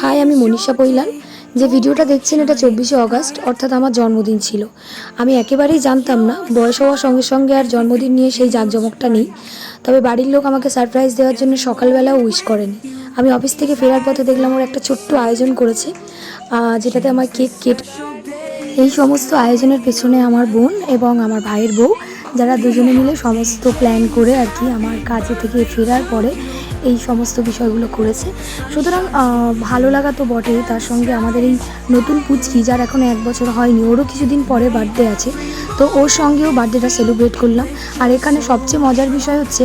High, আমি মনীষা পৈলান যে ভিডিওটা দেখছেন এটা চব্বিশে অগস্ট, অর্থাৎ আমার জন্মদিন ছিল। আমি একেবারেই জানতাম না, বয়স হওয়ার সঙ্গে সঙ্গে আর জন্মদিন নিয়ে সেই জাঁকজমকটা নেই। তবে বাড়ির লোক আমাকে সারপ্রাইজ দেওয়ার জন্য সকালবেলাও উইশ করেনি। আমি অফিস থেকে ফেরার পথে দেখলাম ওর একটা ছোট্ট আয়োজন করেছে যেটাতে আমার কেক কেট এই সমস্ত আয়োজনের পেছনে আমার বোন এবং আমার ভাইয়ের বউ যারা দুজনে মিলে সমস্ত প্ল্যান করে আর কি আমার কাজে থেকে ফেরার পরে এই সমস্ত বিষয়গুলো করেছে। সুতরাং ভালো লাগা তো বটেই। তার সঙ্গে আমাদের এই নতুন পুচকি, যার এখন এক বছর হয়নি, ওরও কিছুদিন পরে বার্থডে আছে। তো ওর সঙ্গেও বার্থডেটা সেলিব্রেট করলাম। আর এখানে সবচেয়ে মজার বিষয় হচ্ছে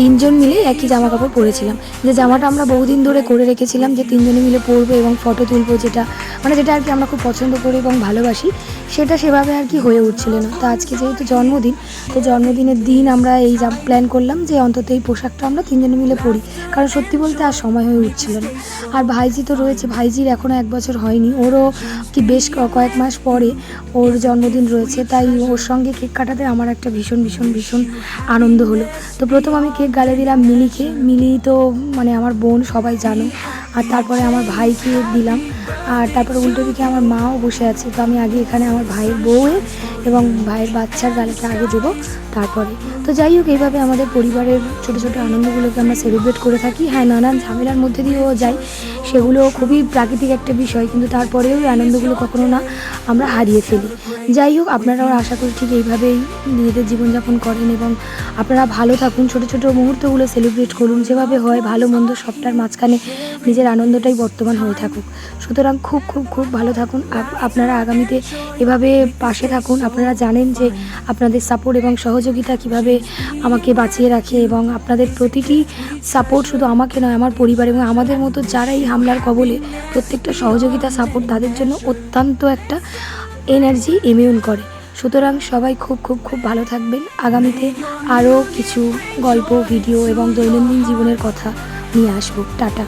তিনজন মিলে একই জামা কাপড় পরেছিলাম। যে জামাটা আমরা বহুদিন ধরে করে রেখেছিলাম, যে তিনজনে মিলে পরবো এবং ফটো তুলবো যেটা মানে যেটা আর কি আমরা খুব পছন্দ করি এবং ভালোবাসি, সেটা সেভাবে আর কি হয়ে উঠছিল না। তো আজকে যেহেতু জন্মদিন, তো জন্মদিনের দিন আমরা এই প্ল্যান করলাম যে অন্তত এই পোশাকটা আমরা তিনজনে মিলে পরি, কারণ সত্যি বলতে আর সময় হয়ে উঠছিল না। আর ভাইজি তো রয়েছে, ভাইজির এখনও এক বছর হয়নি, ওরও কি বেশ কয়েক মাস পরে ওর জন্মদিন রয়েছে, তাই ওর সঙ্গে কেক কাটাতে আমার একটা ভীষণ ভীষণ ভীষণ আনন্দ হলো। তো প্রথম আমি কেক গালে দিলাম মিলিকে। মিলি তো মানে আমার বোন, সবাই জানো। আর তারপরে আমার ভাইকে দিলাম। আর তারপরে উল্টো দিকে আমার মাও বসে আছে। তো আমি আগে এখানে আমার ভাইয়ের বউয়ের এবং ভাইয়ের বাচ্চার গালেটা আগে দেবো তারপরে। তো যাই হোক, এইভাবে আমাদের পরিবারের ছোটো ছোটো আনন্দগুলোকে আমরা সেলিব্রেট করে থাকি। হ্যাঁ নানান ঝামেলার মধ্যে দিয়েও যাই সেগুলো খুবই প্রাকৃতিক একটা বিষয়, কিন্তু তারপরেও এই আনন্দগুলো কখনো না আমরা হারিয়ে ফেলি। যাই হোক, আপনারাও আশা করি ঠিক এইভাবেই নিজেদের জীবনযাপন করেন এবং আপনারা ভালো থাকুন। ছোটো ছোটো মুহূর্তগুলো সেলিব্রেট করুন। যেভাবে হয়, ভালো, মন্দ সবটার মাঝখানে নিজের আনন্দটাই বর্তমান হয়ে থাকুক। সুতরাং খুব খুব খুব ভালো থাকুন। আপনারা আগামীতে এভাবে পাশে থাকুন। আপনারা জানেন যে আপনাদের সাপোর্ট এবং সহযোগিতা কীভাবে আমাকে বাঁচিয়ে রাখে এবং আপনাদের প্রতিটি সাপোর্ট শুধু আমাকে নয়, আমার পরিবার এবং আমাদের মতো যারা এই হামলার কবলে প্রত্যেকটা সহযোগিতা সাপোর্ট তাদের জন্য অত্যন্ত একটা এনার্জি ইমিউন করে। সুতরাং সবাই খুব খুব খুব ভালো থাকবেন। আগামীতে আরও কিছু গল্প ভিডিও এবং দৈনন্দিন জীবনের কথা নিয়ে আসব। টাটা।